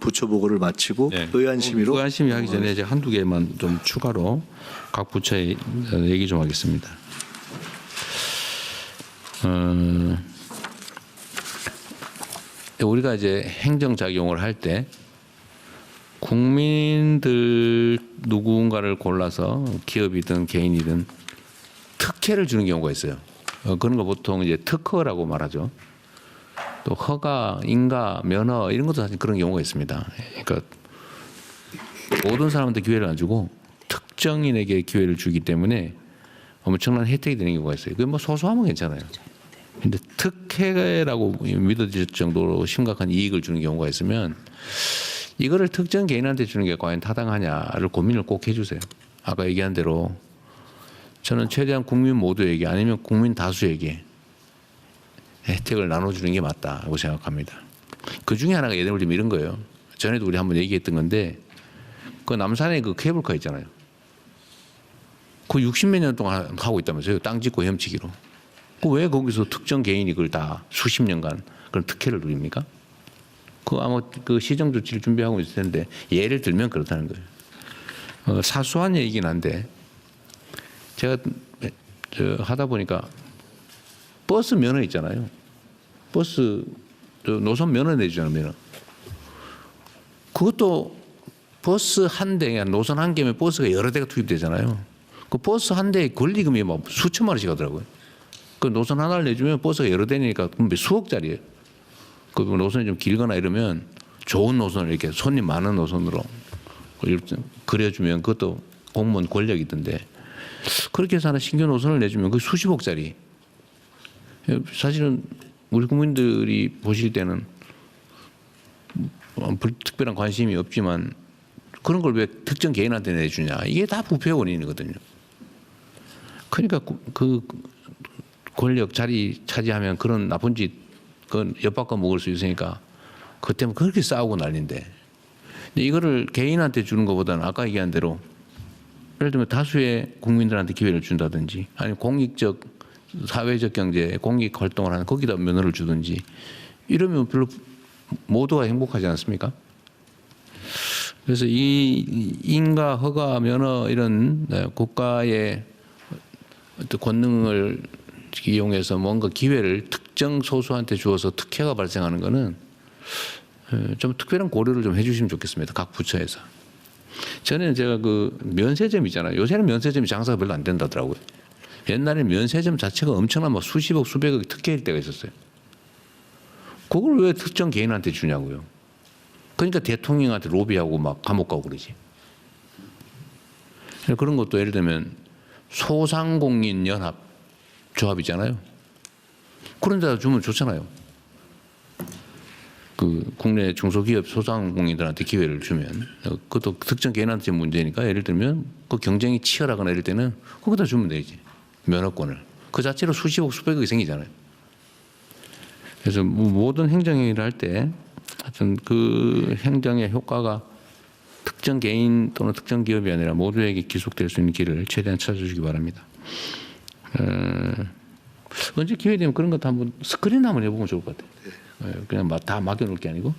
부처 보고를 마치고 네. 의안심의로 의안심의 하기 전에 제가 한두 개만 좀 추가로 각 부처의 얘기 좀 하겠습니다. 어, 우리가 이제 행정 작용을 할 때 국민들 누군가를 골라서 기업이든 개인이든 특혜를 주는 경우가 있어요. 어, 그런 거 보통 이제 특허라고 말하죠. 또 허가, 인가, 면허 이런 것도 사실 그런 경우가 있습니다. 그러니까 모든 사람한테 기회를 안 주고 특정인에게 기회를 주기 때문에 엄청난 혜택이 되는 경우가 있어요. 그게 뭐 소소하면 괜찮아요. 근데 특혜라고 믿어질 정도로 심각한 이익을 주는 경우가 있으면 이거를 특정 개인한테 주는 게 과연 타당하냐를 고민을 꼭 해주세요. 아까 얘기한 대로 저는 최대한 국민 모두에게 아니면 국민 다수에게 혜택을 나눠주는 게 맞다고 생각합니다. 그 중에 하나가 예를 들면 이런 거예요. 전에도 우리 한번 얘기했던 건데 그 남산에 그 케이블카 있잖아요. 그 60몇 년 동안 하고 있다면서요. 땅 짓고 헤엄치기로. 그 왜 거기서 특정 개인이 그걸 다 수십 년간 그런 특혜를 누립니까? 그 아마 그 시정 조치를 준비하고 있을 텐데 예를 들면 그렇다는 거예요. 어, 사소한 얘기긴 한데 제가 저 하다 보니까 버스 면허 있잖아요. 버스 저 노선 면허 내주잖아요. 면허. 그것도 버스 한 대에 노선 한 개면 버스가 여러 대가 투입되잖아요. 그 버스 한 대에 권리금이 막 수천만 원씩 하더라고요. 그 노선 하나를 내주면 버스가 여러 대니까 수억짜리예요. 그 노선이 좀 길거나 이러면 좋은 노선을 이렇게 손님 많은 노선으로 그려주면 그것도 공무원 권력이 있던데 그렇게 해서 하나 신규 노선을 내주면 그 수십억짜리 사실은 우리 국민들이 보실 때는 뭐 불- 특별한 관심이 없지만 그런 걸 왜 특정 개인한테 내주냐 이게 다 부패 원인이거든요. 그러니까 그- 그 권력 자리 차지하면 그런 나쁜 짓 그건 엿바꿔 먹을 수 있으니까 그 때문에 그렇게 싸우고 근데 이거를 개인한테 주는 것보다는 아까 얘기한 대로 예를 들면 다수의 국민들한테 기회를 준다든지 아니면 공익적 사회적 경제 공익 활동을 하는 거기다 면허를 주든지 이러면 별로 모두가 행복하지 않습니까? 그래서 이 인가 허가 면허 이런 네, 국가의 권능을 이용해서 뭔가 기회를 특정 소수한테 주어서 특혜가 발생하는 것은 에, 좀 특별한 고려를 좀 해주시면 좋겠습니다. 각 부처에서. 전에는 제가 그 면세점 있잖아요. 요새는 면세점이 장사가 별로 안 된다더라고요. 옛날에 면세점 자체가 엄청난 막 수십억 수백억 특혜일 때가 있었어요. 그걸 왜 특정 개인한테 주냐고요. 그러니까 대통령한테 로비하고 막 감옥 가고 그러지. 그런 것도 예를 들면 소상공인 연합 조합이잖아요. 그런 데다 주면 좋잖아요. 그 국내 중소기업 소상공인들한테 기회를 주면 어, 그것도 특정 개인한테 문제니까 예를 들면 그 경쟁이 치열하거나 이럴 때는 거기다 주면 되지 면허권을 그 자체로 수십억 수백억이 생기잖아요. 그래서 뭐 모든 행정행위를 할 때 하여튼 그 행정의 효과가 특정 개인 또는 특정 기업이 아니라 모두에게 기속될 수 있는 길을 최대한 찾아주시기 바랍니다. 어, 언제 기회 되면 그런 것도 한번 스크린 한번 해보면 좋을 것 같아요. 예, 그냥 막다 맡겨놓을 게 아니고